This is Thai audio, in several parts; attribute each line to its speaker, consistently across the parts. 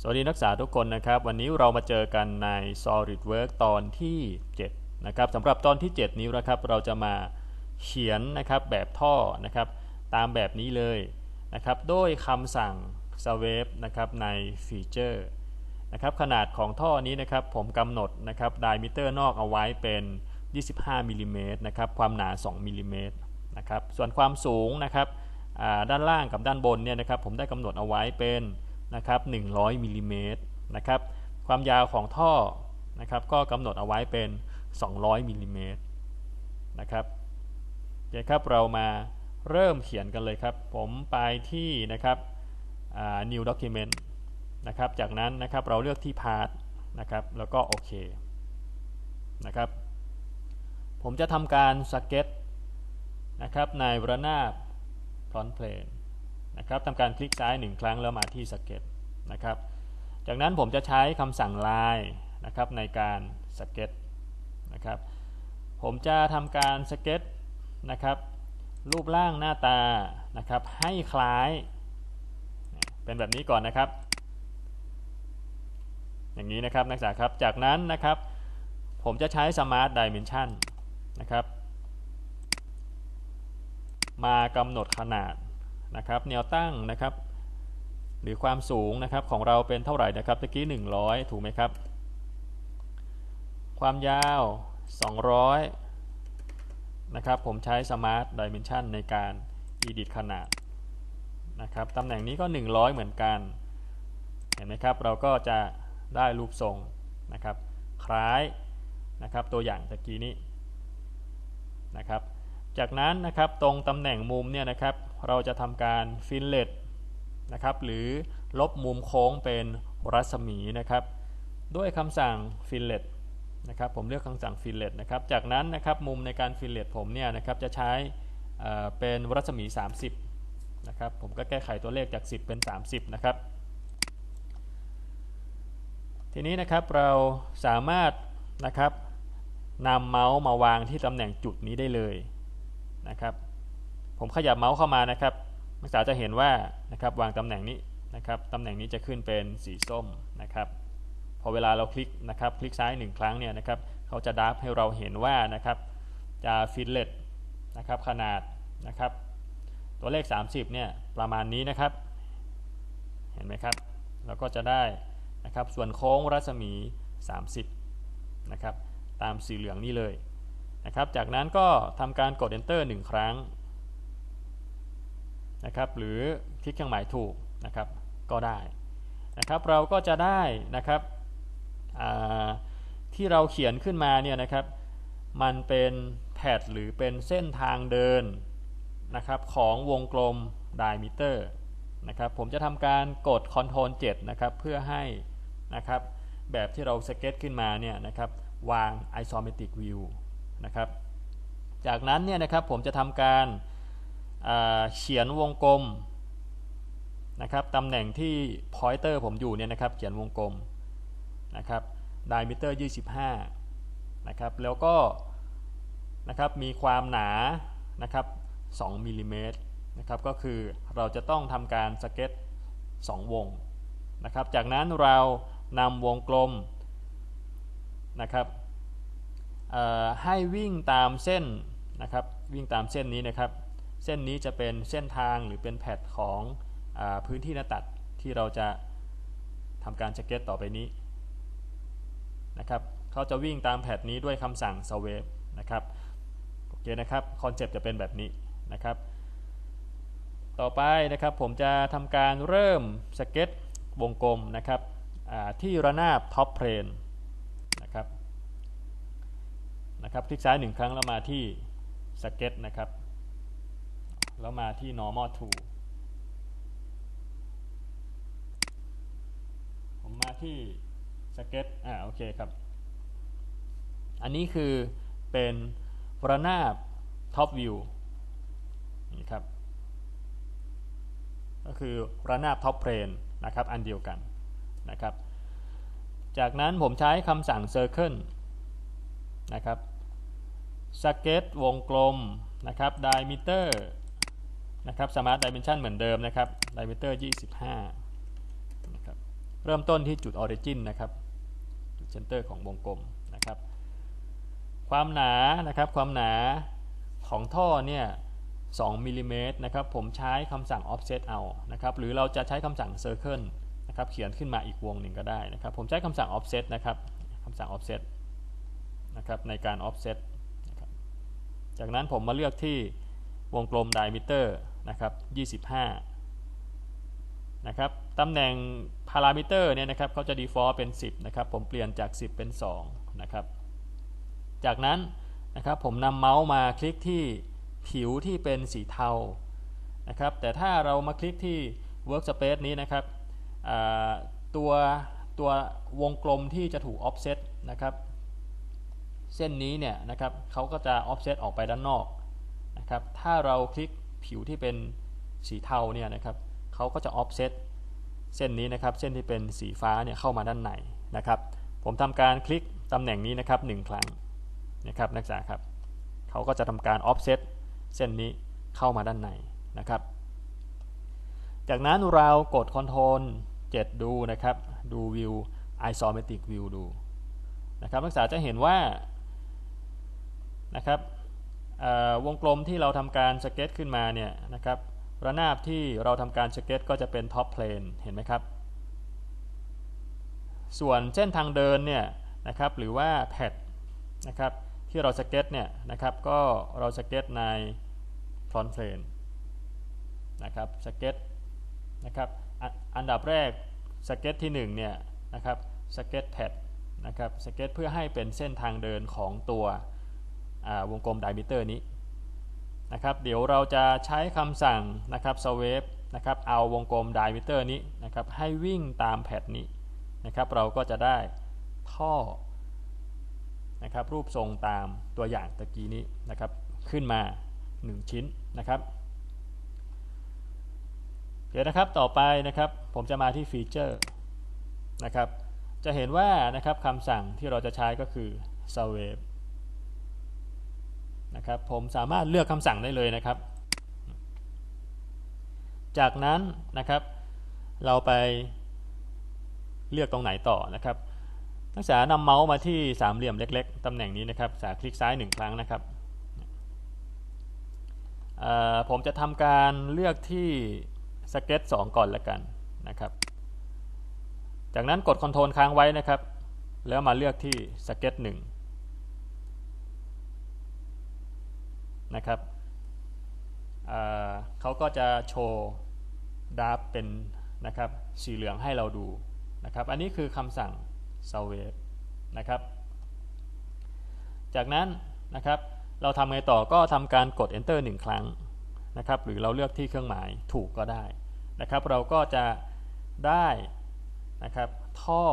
Speaker 1: สวัสดีนักศึกษาทุกคนนะครับ วันนี้เรามาเจอกันใน SolidWorks ตอนที่7นะครับสำหรับตอนที่ 7 นี้นะครับ เราจะมาเขียนนะครับแบบท่อนะครับตามแบบนี้เลยนะครับโดยคำสั่ง sweep นะครับในฟีเจอร์นะครับขนาดของท่อนี้นะครับผมกำหนดนะครับไดมิเตอร์นอกเอาไว้เป็น 25มิลลิเมตรนะครับความหนา 2มิลลิเมตรนะครับส่วนความสูงนะครับด้านล่างกับด้านบนเนี่ยนะครับผมได้กำหนดเอาไว้เป็น นะครับ100มิลลิเมตรนะครับความยาวของท่อนะครับก็กำหนดเอาไว้เป็น 200มิลลิเมตรนะครับเดี๋ยวครับเรามาเริ่มเขียนกันเลยครับ ผมไปที่นะครับ new document นะครับจากนั้นนะครับเราเลือกที่ part นะครับแล้วก็โอเคนะครับผมจะทำการสเก็ตนะครับในระนาบ front plane นะครับทำการคลิกซ้ายหนึ่งครั้งแล้วมาที่สเก็ตนะครับ จากนั้นผมจะใช้คำสั่ง line นะครับในการสเก็ตนะครับ ผมจะทำการสเก็ตนะครับรูปร่างหน้าตานะครับให้คล้าย เป็นแบบนี้ก่อนนะครับ อย่างนี้นะครับนักศึกษาครับ จากนั้นนะครับผมจะใช้ Smart Dimension นะครับ มากำหนดขนาด นะครับแนวตั้งนะครับ หรือความสูงนะครับของเราเป็นเท่าไหร่นะครับตะกี้ 100 ถูกไหมครับ ความยาว 200 นะครับ ผมใช้ Smart Dimension ในการ edit ขนาดนะครับตำแหน่งนี้ก็ 100 เหมือนกัน เห็นไหมครับ เราก็จะได้รูปทรงนะครับ คล้ายนะครับตัวอย่างตะกี้นี้นะครับ จากนั้นนะครับตรงตำแหน่งมุมเนี่ยนะครับ เราจะทำการฟิลเลตนะครับหรือลบมุมโค้งเป็นรัศมีนะครับ ด้วยคำสั่งฟิลเลตนะครับผมเลือกคำสั่งฟิลเลตนะครับ จากนั้นนะครับมุมในการฟิลเลตผมเนี่ยนะครับจะใช้เป็นรัศมี 30นะครับผมก็แก้ไขตัวเลขจาก 10 เป็น 30นะครับทีนี้นะครับเราสามารถนะครับนำเมาส์มาวางที่ตำแหน่งจุดนี้ได้เลยนะครับ ผมขยับเมาส์เข้ามานะครับนักศึกษาจะเห็นว่านะครับวางตำแหน่งนี้นะครับตำแหน่งนี้จะขึ้นเป็นสีส้มนะครับพอเวลาเราคลิกนะครับคลิกซ้ายหนึ่งครั้งเนี่ยนะครับเขาจะดับให้เราเห็นว่านะครับจะฟิลเลตนะครับขนาดนะครับตัวเลข 30เนี่ยประมาณนี้นะครับ เห็นไหมครับเราก็จะได้นะครับส่วนโค้งรัศมี 30นะครับตามสีเหลืองนี่เลยนะครับจากนั้นก็ทำการกด enter 1 ครั้ง นะครับหรือคลิกเครื่องหมายถูกนะครับก็ได้นะครับเราก็จะได้นะครับที่เราเขียนขึ้นมาเนี่ยนะครับมันเป็นแพดหรือเป็นเส้นทางเดินนะครับของวงกลมไดมิเตอร์นะครับผมจะทำการกด Ctrl 7นะครับเพื่อให้นะครับแบบที่เราสเก็ตขึ้นมาเนี่ยนะครับวาง isometric view นะครับจากนั้นเนี่ยนะครับผมจะทำการ เขียนวงกลมนะครับตำแหน่งที่ pointer ผมอยู่เนี่ยนะครับ เขียนวงกลมนะครับ diameter 25นะครับ แล้วก็นะครับมีความหนานะครับ2มิลิเมตรนะครับ ก็คือเราจะต้องทำการสเก็ต 2 วงนะครับ จากนั้นเรานำวงกลมนะครับให้วิ่งตามเส้นนะครับ วิ่งตามเส้นนี้นะครับ เส้นนี้จะเป็นเส้นทางหรือเป็นแพทของอพื้นที่หน้าตัดที่เราจะทำการสเก็ตต่อไปนี้นะครับเขาจะวิ่งตามแพทนี้ด้วยคำสั่ง sweep นะครับโอเคนะครับคอนเซปต์จะเป็นแบบนี้นะครับต่อไปนะครับผมจะทำการเริ่มสเก็ตวงกลมนะครับที่ระนาบท็อปเพลนนะครับนะครับคลิกซ้ายหนึ่งครั้งแล้วมาที่สเก็ตนะครับ แล้วมาที่ normal to ผมมาที่สเก็ตอ่าโอเคครับ อันนี้คือเป็นระนาบ top view นี่ครับ ก็คือระนาบ top plane นะครับ อันเดียวกันนะครับ จากนั้นผมใช้คำสั่ง circle นะครับสเก็ตวงกลมนะครับ diameter นะครับ smart dimension เหมือนเดิมนะครับ diameter 25นะครับเริ่มต้นที่จุดออริจินนะครับ จุดเซนเตอร์ของวงกลมนะครับ ความหนานะครับความหนาของท่อเนี่ย2มิลิเมตรนะครับผมใช้คำสั่ง offset เอานะครับหรือเราจะใช้คำสั่ง circle นะครับเขียนขึ้นมาอีกวงหนึ่งก็ได้นะครับ ผมใช้คำสั่ง offset นะครับคำสั่ง offset นะครับในการ offset นะรบจากนั้นผมมาเลือกที่วงกลม diameter นะครับ25นะครับตำแหน่งพารามิเตอร์เนี่ยนะครับเขาจะ default เป็น 10นะครับผมเปลี่ยนจาก 10 เป็น2นะครับจากนั้นนะครับผมนำเมาส์มาคลิกที่ผิวที่เป็นสีเทานะครับแต่ถ้าเรามาคลิกที่ workspace นี้นะครับตัวตัววงกลมที่จะถูก offset นะครับเส้นนี้เนี่ยนะครับเขาก็จะ offset ออกไปด้านนอกนะครับถ้าเราคลิก ผิวที่เป็นสีเทาเนี่ยนะครับเขาก็จะ offset เส้นนี้นะครับ เส้นที่เป็นสีฟ้าเนี่ยเข้ามาด้านในนะครับ ผมทำการคลิกตำแหน่งนี้นะครับหนึ่งครั้งนะครับนักศึกษาครับเขาก็จะทำการ offset เส้นนี้เข้ามาด้านในนะครับ จากนั้นเรากด Ctrl 7 ดูนะครับ ดูวิว isometric view ดูนะครับนักศึกษาจะเห็นว่านะครับ วงกลมที่เราทำการสเก็ตขึ้นมาเนี่ยนะครับระนาบที่เราทำการสเก็ตก็จะเป็นท็อปเพลนเห็นไหมครับ ส่วนเส้นทางเดินเนี่ยนะครับหรือว่าแพดนะครับที่เราสเก็ตเนี่ยนะครับก็เราสเก็ตในฟรอนต์เพลนนะครับสเก็ตนะครับอันดับแรกสเก็ตที่1เนี่ยนะครับสเก็ตแพดนะครับสเก็ตเพื่อให้เป็นเส้นทางเดินของตัว วงกลมไดมิเตอร์นี้นะครับเดี๋ยวเราจะใช้คำสั่งนะครับสเวฟนะครับเอาวงกลมไดมิเตอร์นี้นะครับให้วิ่งตามแพดนี้นะครับเราก็จะได้ท่อนะครับรูปทรงตามตัวอย่างตะกี้นี้นะครับขึ้นมา 1 ชิ้นนะครับเดี๋ยวนะครับต่อไปนะครับผมจะมาที่ฟีเจอร์นะครับจะเห็นว่านะครับคำสั่งที่เราจะใช้ก็คือ save นะครับผมสามารถเลือกคำสั่งได้เลยนะครับ จากนั้นนะครับ เราไปเลือกตรงไหนต่อนะครับนักศึกษานำเมาส์มาที่สามเหลี่ยมเล็ก ๆตำแหน่งนี้นะครับสาคลิกซ้ายหนึ่งครั้งนะครับผมจะทำการเลือกที่สเก็ต2ก่อนละกันนะครับ จากนั้นกดคอนโทรลค้างไว้นะครับ แล้วมาเลือกที่สเก็ต1 นะครับเขาก็จะโชว์ดาฟเป็นนะครับสีเหลืองให้เราดูนะครับ อันนี้คือคำสั่ง salvage นะครับ จากนั้นนะครับเราทำไงต่อก็ทำการกด enter 1 ครั้งนะครับ หรือเราเลือกที่เครื่องหมายถูกก็ได้นะครับ เราก็จะได้นะครับท่อ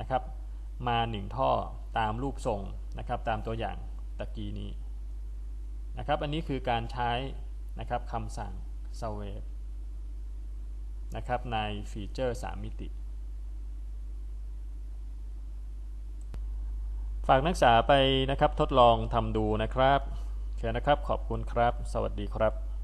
Speaker 1: นะครับมา 1 ท่อตามรูปทรงนะครับ ตามตัวอย่างตะกี้นี้ นะครับอันนี้คือการใช้นะครับคำสั่ง s a v e นะครับในฟีเจอร์ 3 มิติ ฝากนักศึกษาไปนะครับทดลองทำดูนะครับโอเคนะครับขอบคุณครับ สวัสดีครับ